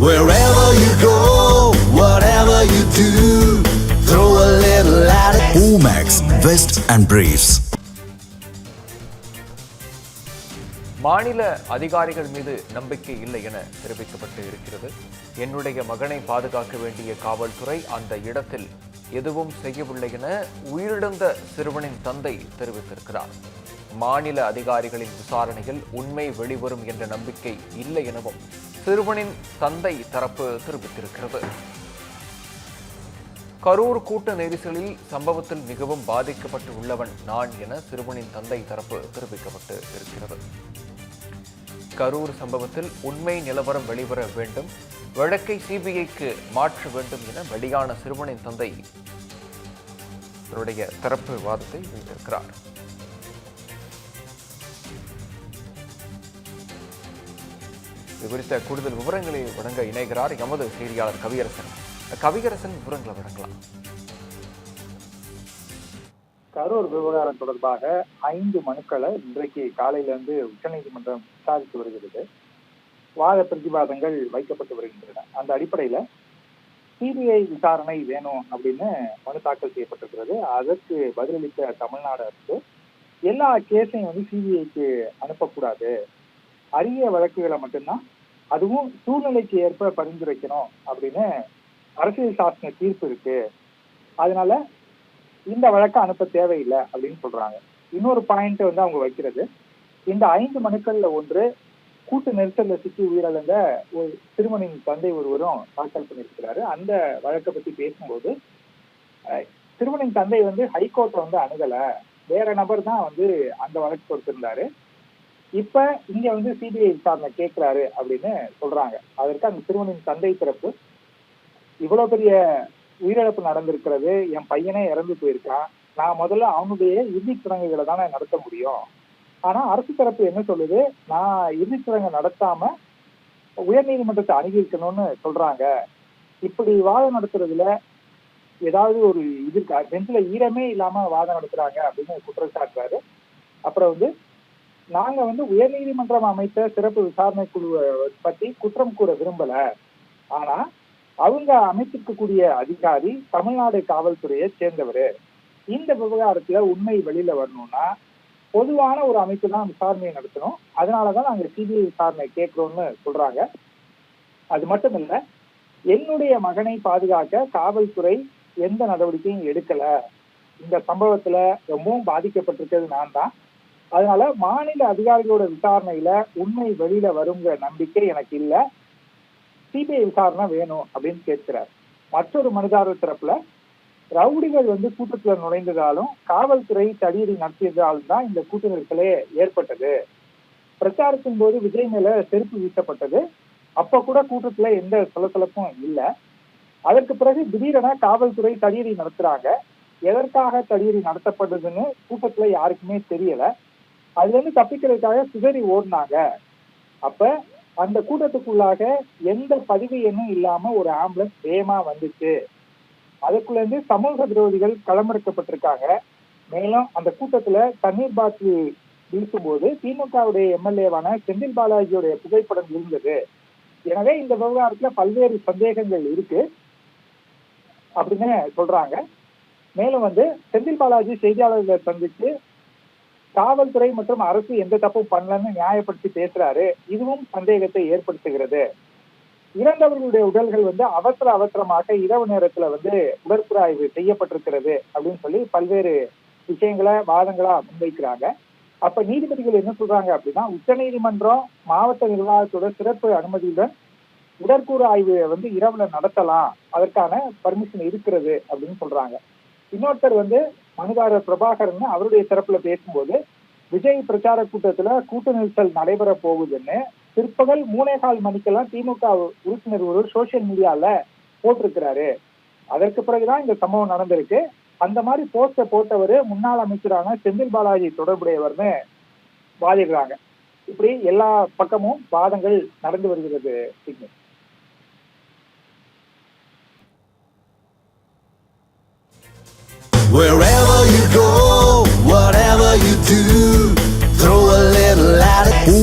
Wherever you go, whatever you do, throw a little at it. Omax, Vest and Briefs. மாநில அதிகாரிகள் மீது நம்பிக்கை இல்லை என தெரிவிக்கப்பட்டு இருக்கிறது என்னுடைய மகனை பாதுகாக்க வேண்டிய காவல்துறை அந்த இடத்தில் எதுவும் செய்யவில்லை என உயிரிழந்த சிறுவனின் தந்தை தெரிவித்திருக்கிறார் மாநில அதிகாரிகளின் விசாரணையில் உண்மை வெளிவரும் என்ற நம்பிக்கை இல்லை எனவும் சிறுவனின் தந்தை தரப்பு தெரிவித்திருக்கிறது. கரூர் கூட்ட நெரிசலில் சம்பவத்தில் மிகவும் பாதிக்கப்பட்டு உள்ளவன் நான் என சிறுவனின் தந்தை தரப்பு தெரிவிக்கப்பட்டு இருக்கிறது. கரூர் சம்பவத்தில் உண்மை நிலவரம் வெளிவர வேண்டும் வழக்கை சிபிஐக்கு மாற்ற வேண்டும் என வெளியான சிறுவனின் தந்தை அவருடைய தரப்பு வாதத்தை வைத்திருக்கிறார். இது குறித்த கூடுதல் விவரங்களை வழங்க இணைகிறார் எமது செய்தியாளர் கவியரசன். கவியரசன் விவரங்களை வழங்கலாம். கரூர் விவகாரம் தொடர்பாக ஐந்து மனுக்களை இன்றைக்கு காலையிலிருந்து உச்சநீதிமன்றம் விசாரித்து வருகிறது. வாத பிரதிவாதங்கள் வைக்கப்பட்டு வருகின்றன. அந்த அடிப்படையில சிபிஐ விசாரணை வேணும் அப்படின்னு மனு தாக்கல் செய்யப்பட்டிருக்கிறது. அதற்கு பதிலளித்த தமிழ்நாடு அரசு எல்லா கேஸையும் வந்து சிபிஐக்கு அனுப்பக்கூடாது. அரிய வழக்குகளை மட்டும்தான் அதுவும் சூழ்நிலைக்கு ஏற்ப பரிந்துரைக்கணும் அப்படின்னு அரசியல் சாசன தீர்ப்பு இருக்கு. அதனால இந்த வழக்கை அனுப்ப தேவையில்லை அப்படின்னு சொல்றாங்க. இன்னொரு பாயிண்ட் வந்து அவங்க வைக்கிறது இந்த ஐந்து மனுக்கள்ல ஒன்று கூட்டு நெரிசல்ல சிக்கி உயிரிழந்த ஒரு சிறுவனின் தந்தை ஒருவரும் தாக்கல் பண்ணியிருக்கிறாரு. அந்த வழக்கை பத்தி பேசும்போது அஹ், சிறுவனின் தந்தை வந்து ஹைகோர்ட்டை வந்து அணுகல. வேற நபர் தான் வந்து அந்த வழக்கு கொடுத்திருந்தாரு. இப்ப இங்க வந்து சிபிஐ விசாரணை கேட்கிறாரு அப்படின்னு சொல்றாங்க. அதற்கு அந்த சிறுவனின் தந்தை பிறப்பு. இவ்வளவு பெரிய உயிரிழப்பு நடந்திருக்கிறது. என் பையனே இறந்து போயிருக்கான் நான் முதல்ல அவனுடைய இறுதி சடங்குகளை தானே நடத்த முடியும். ஆனா அரசு தரப்பு என்ன சொல்லுது? நான் இறுதி சடங்கு நடத்தாம உயர்நீதிமன்றத்தை அணுகியிருக்கணும்னு சொல்றாங்க. இப்படி வாதம் நடத்துறதுல ஏதாவது ஒரு இது இருக்கா? பெஞ்சில் ஈரமே இல்லாம வாதம் நடத்துறாங்க அப்படின்னு குற்றம் சாட்டுறாரு அப்புறம் வந்து நாங்க வந்து உயர்நீதிமன்றம் அமைத்த சிறப்பு விசாரணை குழுவை பத்தி குற்றம் கூற விரும்பல. ஆனா அவங்க அமைத்திருக்கக்கூடிய அதிகாரி தமிழ்நாடு காவல்துறையை சேர்ந்தவர். இந்த விவகாரத்துல உண்மை வெளியில வரணும்னா பொதுவான ஒரு அமைப்பு தான் விசாரணையை நடத்தணும். அதனாலதான் நாங்க சிபிஐ விசாரணை கேட்கிறோம்னு சொல்றாங்க. அது மட்டும் இல்ல என்னுடைய மகனை பாதுகாக்க காவல்துறை எந்த நடவடிக்கையும் எடுக்கல. இந்த சம்பவத்துல ரொம்பவும் பாதிக்கப்பட்டிருக்கிறது நான் தான். அதனால மாநில அதிகாரிகளோட விசாரணையில உண்மை வெளியில வருங்கிற நம்பிக்கை எனக்கு இல்ல. சிபிஐ விசாரணை வேணும் அப்படின்னு கேட்கிறார். மற்றொரு மனுதாரர் தரப்புல ரவுடிகள் வந்து கூட்டத்துல நுழைந்ததாலும் காவல்துறை தடியடி நடத்தியதாலும் தான் இந்த கூட்ட நெரிசலே ஏற்பட்டது. பிரச்சாரத்தின் போது விஜய் மேல செருப்பு வீசப்பட்டது. அப்ப கூட கூட்டத்துல எந்த சலசலப்பும் இல்லை. அதற்கு பிறகு திடீரென காவல்துறை தடியடி நடத்துறாங்க. எதற்காக தடியடி நடத்தப்படுதுன்னு கூட்டத்துல யாருக்குமே தெரியல. அதுல இருந்து தப்பிக்கிறதுக்காக சிதறி ஓடினாங்க. அப்ப அந்த கூட்டத்துக்குள்ளாக எந்த பதிவு எண்ணும் இல்லாம ஒரு ஆம்புலன்ஸ் வேகமா வந்துச்சு. அதுக்குள்ள இருந்து சமூக விரோதிகள் களமிறக்கப்பட்டிருக்காங்க. மேலும் அந்த கூட்டத்துல தண்ணீர் பாட்டில் வீசும்போது திமுகவுடைய எம்எல்ஏவான செந்தில் பாலாஜியுடைய புகைப்படம் இருந்தது. எனவே இந்த விவகாரத்துல பல்வேறு சந்தேகங்கள் இருக்கு. அப்படின்னு சொல்றாங்க. மேலும் வந்து செந்தில் பாலாஜி செய்தியாளர்களை சந்திச்சு காவல்துறை மற்றும் அரசு எந்த தப்பும் பண்ணலன்னு நியாயப்படுத்தி பேசுறாரு. இதுவும் சந்தேகத்தை ஏற்படுத்துகிறது. இறந்தவர்களுடைய உடல்கள் வந்து அவசர அவசரமாக இரவு நேரத்துல வந்து உடற்குறாய்வு செய்யப்பட்டிருக்கிறது அப்படின்னு சொல்லி பல்வேறு விஷயங்களை வாதங்களா முன்வைக்கிறாங்க. அப்ப நீதிபதிகள் என்ன சொல்றாங்க அப்படின்னா உச்சநீதிமன்றம் மாவட்ட நிர்வாகத்தோட சிறப்பு அனுமதியுடன் உடற்கூறு ஆய்வு வந்து இரவுல நடத்தலாம். அதற்கான பர்மிஷன் இருக்கிறது அப்படின்னு சொல்றாங்க. இன்னொருத்தர் வந்து மனுதாரர் பிரபாகரன் அவருடைய தரப்புல பேசும்போது விஜய் பிரச்சார கூட்டத்துல கூட்ட நெரிசல் நடைபெற போகுதுன்னு பிற்பகல் மூணே கால் மணிக்கெல்லாம் திமுக உறுப்பினர் ஒரு சோசியல் மீடியால போட்டிருக்கிறாரு. அதற்கு பிறகுதான் இந்த சம்பவம் நடந்திருக்கு. அந்த மாதிரி போஸ்டர் போட்டவர் முன்னாள் அமைச்சரான செந்தில் பாலாஜி தொடர்புடையவர்னு வாதிடுறாங்க. இப்படி எல்லா பக்கமும் வாதங்கள் நடந்து வருகிறது. சிக்னி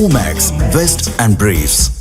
Omax, Vest and Briefs.